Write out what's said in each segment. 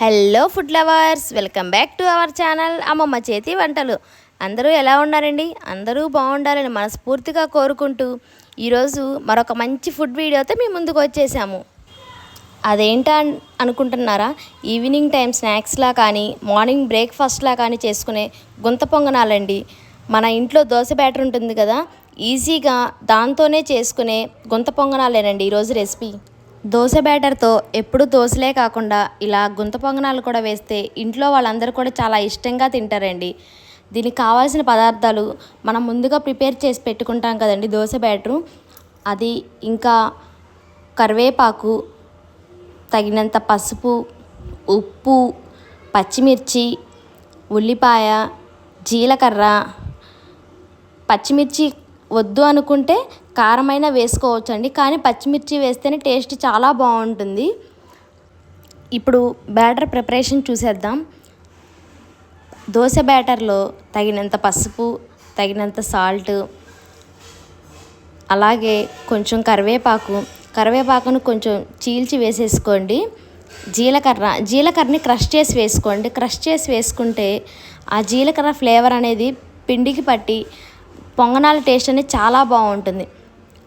Hello food lovers welcome back to our channel అమ్మమ్మ చేతి వంటలు. అందరూ ఎలా ఉన్నారండి? అందరూ బాగుండాలని మనస్ఫూర్తిగా కోరుకుంటూ ఈరోజు మరొక మంచి ఫుడ్ వీడియోతో మీ ముందుకు వచ్చేసాము. అదేంటా అనుకుంటున్నారా? ఈవినింగ్ టైం స్నాక్స్లా కానీ మార్నింగ్ బ్రేక్ఫాస్ట్లా కానీ చేసుకునే గుంత పొంగనాలండి. మన ఇంట్లో దోశ బ్యాటర్ ఉంటుంది కదా ఈజీగా దాంతోనే చేసుకునే గుంత పొంగనాలేనండి ఈరోజు రెసిపీ. దోశ బ్యాటర్తో ఎప్పుడు దోశలే కాకుండా ఇలా గుంత పొంగనాలు కూడా వేస్తే ఇంట్లో వాళ్ళందరూ కూడా చాలా ఇష్టంగా తింటారండి. దీనికి కావాల్సిన పదార్థాలు మనం ముందుగా ప్రిపేర్ చేసి పెట్టుకుంటాం కదండి దోశ బ్యాటరు. అది ఇంకా కరివేపాకు తగినంత పసుపు ఉప్పు పచ్చిమిర్చి ఉల్లిపాయ జీలకర్ర. పచ్చిమిర్చి వద్దు అనుకుంటే కారమైన వేసుకోవచ్చండి. కానీ పచ్చిమిర్చి వేస్తేనే టేస్ట్ చాలా బాగుంటుంది. ఇప్పుడు బ్యాటర్ ప్రిపరేషన్ చూసేద్దాం. దోశ బ్యాటర్లో తగినంత పసుపు తగినంత సాల్ట్ అలాగే కొంచెం కరివేపాకు. కరివేపాకును కొంచెం చీల్చి వేసేసుకోండి. జీలకర్ర జీలకర్రని క్రష్ చేసి వేసుకోండి. క్రష్ చేసి వేసుకుంటే ఆ జీలకర్ర ఫ్లేవర్ అనేది పిండికి పట్టి పొంగనాల టేస్ట్ అనేది చాలా బాగుంటుంది.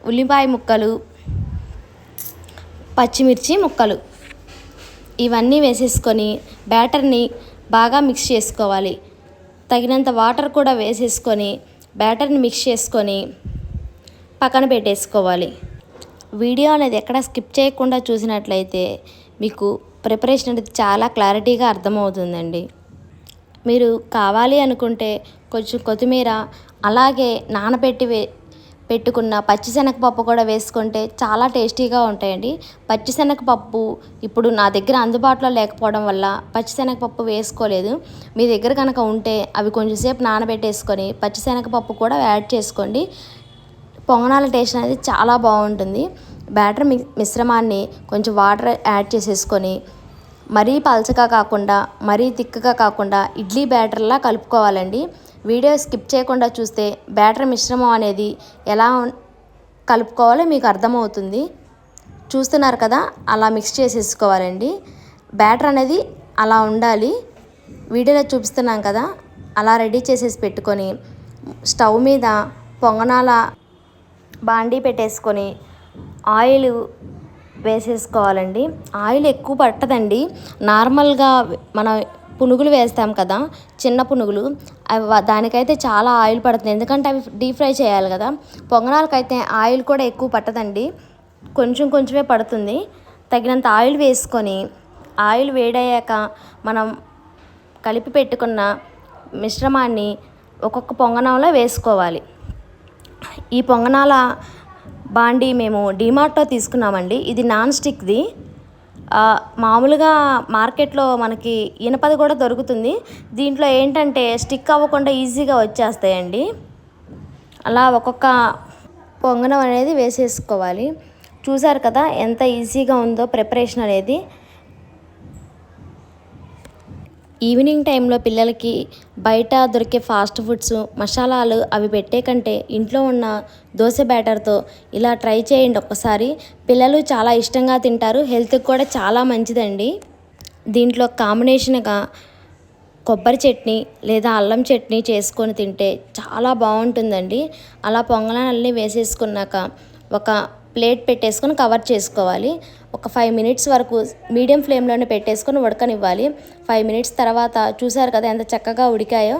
ఉల్లిపాయ ముక్కలు పచ్చిమిర్చి ముక్కలు. ఇవన్నీ వేసేసుకొని బ్యాటర్ని బాగా మిక్స్ చేసుకోవాలి. తగినంత వాటర్ కూడా వేసేసుకొని బ్యాటర్ని మిక్స్ చేసుకొని పక్కన పెట్టేసుకోవాలి. వీడియో అనేది ఎక్కడ స్కిప్ చేయకుండా చూసినట్లయితే మీకు ప్రిపరేషన్ అనేది చాలా క్లారిటీగా అర్థమవుతుందండి. మీరు కావాలి అనుకుంటే కొంచెం కొత్తిమీర అలాగే నానబెట్టి వే పెట్టుకున్న పచ్చిశనగపప్పు కూడా వేసుకుంటే చాలా టేస్టీగా ఉంటాయండి. పచ్చిశనగపప్పు ఇప్పుడు నా దగ్గర అందుబాటులో లేకపోవడం వల్ల పచ్చిశనగపప్పు వేసుకోలేదు. మీ దగ్గర కనుక ఉంటే అవి కొంచెంసేపు నానబెట్టేసుకొని పచ్చిశనగపప్పు కూడా యాడ్ చేసుకోండి. పొంగనాల టేస్ట్ అనేది చాలా బాగుంటుంది. బ్యాటర్ మి మిశ్రమాన్ని కొంచెం వాటర్ యాడ్ చేసేసుకొని మరీ పలచగా కాకుండా మరీ తిక్కగా కాకుండా ఇడ్లీ బ్యాటర్లా కలుపుకోవాలండి. వీడియో స్కిప్ చేయకుండా చూస్తే బ్యాటర్ మిశ్రమం అనేది ఎలా కలుపుకోవాలో మీకు అర్థమవుతుంది. చూస్తున్నారు కదా అలా మిక్స్ చేసేసుకోవాలండి. బ్యాటర్ అనేది అలా ఉండాలి. వీడియోలో చూపిస్తున్నాం కదా అలా రెడీ చేసేసి పెట్టుకొని స్టవ్ మీద పొంగనాల బాండీ పెట్టేసుకొని ఆయిల్ వేసేసుకోవాలండి. ఆయిల్ ఎక్కువ పట్టదండి. నార్మల్గా మనం పునుగులు వేస్తాం కదా చిన్న పునుగులు అవి దానికైతే చాలా ఆయిల్ పడుతుంది. ఎందుకంటే అవి డీప్ ఫ్రై చేయాలి కదా. పొంగనాలకైతే ఆయిల్ కూడా ఎక్కువ పట్టదండి. కొంచెం కొంచెమే పడుతుంది. తగినంత ఆయిల్ వేసుకొని ఆయిల్ వేడయ్యాక మనం కలిపి పెట్టుకున్న మిశ్రమాన్ని ఒక్కొక్క పొంగనంలో వేసుకోవాలి. ఈ పొంగనాల బాండి మేము డిమార్ట్లో తీసుకున్నామండి. ఇది నాన్ స్టిక్ది. మామూలుగా మార్కెట్లో మనకి ఇనపది కూడా దొరుకుతుంది. దీంట్లో ఏంటంటే స్టిక్ అవ్వకుండా ఈజీగా వచ్చేస్తాయండి. అలా ఒక్కొక్క పొంగనం అనేది వేసేసుకోవాలి. చూసారు కదా ఎంత ఈజీగా ఉందో ప్రిపరేషన్ అనేది. ఈవినింగ్ టైంలో పిల్లలకి బయట దొరికే ఫాస్ట్ ఫుడ్స్ మసాలాలు అవి పెట్టే కంటే ఇంట్లో ఉన్న దోశ బ్యాటర్తో ఇలా ట్రై చేయండి ఒక్కసారి. పిల్లలు చాలా ఇష్టంగా తింటారు. హెల్త్కి కూడా చాలా మంచిదండి. దీంట్లో కాంబినేషన్గా కొబ్బరి చట్నీ లేదా అల్లం చట్నీ చేసుకొని తింటే చాలా బాగుంటుందండి. అలా పొంగనాలన్నీ వేసేసుకున్నాక ఒక ప్లేట్ పెట్టేసుకొని కవర్ చేసుకోవాలి. ఒక ఫైవ్ మినిట్స్ వరకు మీడియం ఫ్లేమ్లోనే పెట్టేసుకొని ఉడకనివ్వాలి. ఫైవ్ మినిట్స్ తర్వాత చూసారు కదా ఎంత చక్కగా ఉడికాయో?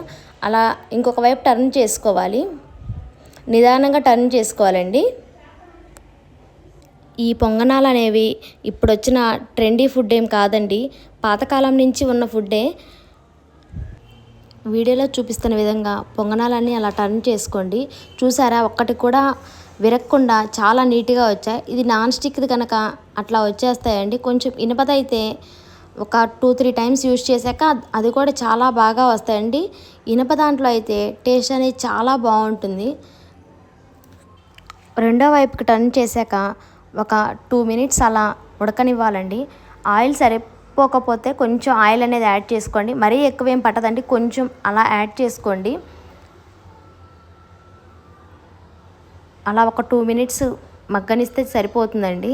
అలా ఇంకొక వైపు టర్న్ చేసుకోవాలి. నిదానంగా టర్న్ చేసుకోవాలండి. ఈ పొంగనాలు అనేవి ఇప్పుడు వచ్చిన ట్రెండీ ఫుడ్ ఏం కాదండి. పాతకాలం నుంచి ఉన్న ఫుడ్డే. వీడియోలో చూపిస్తున్న విధంగా పొంగనాలన్నీ అలా టర్న్ చేసుకోండి. చూసారా? ఒక్కటి కూడా విరక్కుండా చాలా నీట్గా వచ్చాయి. ఇది నాన్ స్టిక్ది కనుక అట్లా వచ్చేస్తాయండి. కొంచెం ఇనుపదైతే ఒక టూ త్రీ టైమ్స్ యూజ్ చేశాక అది కూడా చాలా బాగా వస్తాయండి. ఇనుప దాంట్లో అయితే టేస్ట్ అనేది చాలా బాగుంటుంది. రెండో వైపుకి టర్న్ చేశాక ఒక టూ మినిట్స్ అలా ఉడకనివ్వాలండి. ఆయిల్ సరే పోకపోతే కొంచెం ఆయిల్ అనేది యాడ్ చేసుకోండి. మరీ ఎక్కువ ఏం పట్టదండి. కొంచెం అలా యాడ్ చేసుకోండి. అలా ఒక టూ మినిట్స్ మగ్గనిస్తే సరిపోతుందండి.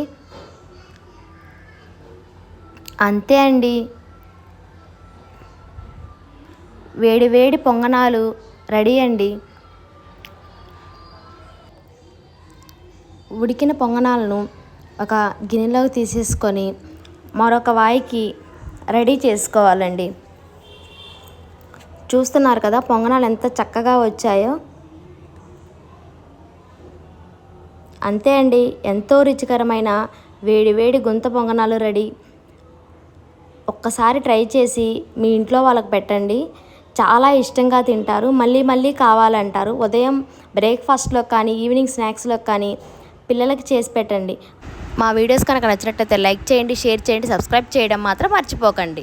అంతే అండి. వేడి వేడి పొంగనాలు రెడీ అండి. ఉడికిన పొంగనాలను ఒక గిన్నెలోకి తీసేసుకొని మరొక వాయికి రెడీ చేసుకోవాలండి. చూస్తున్నారు కదా పొంగనాలు ఎంత చక్కగా వచ్చాయో. అంతే అండి ఎంతో రుచికరమైన వేడి వేడి గుంత పొంగనాలు రెడీ. ఒక్కసారి ట్రై చేసి మీ ఇంట్లో వాళ్ళకి పెట్టండి. చాలా ఇష్టంగా తింటారు మళ్ళీ మళ్ళీ కావాలంటారు. ఉదయం బ్రేక్ఫాస్ట్లో కానీ ఈవినింగ్ స్నాక్స్లో కానీ పిల్లలకి చేసి పెట్టండి. మా వీడియోస్ కనుక నచ్చినట్లయితే లైక్ చేయండి షేర్ చేయండి సబ్స్క్రైబ్ చేయడం మాత్రం మర్చిపోకండి.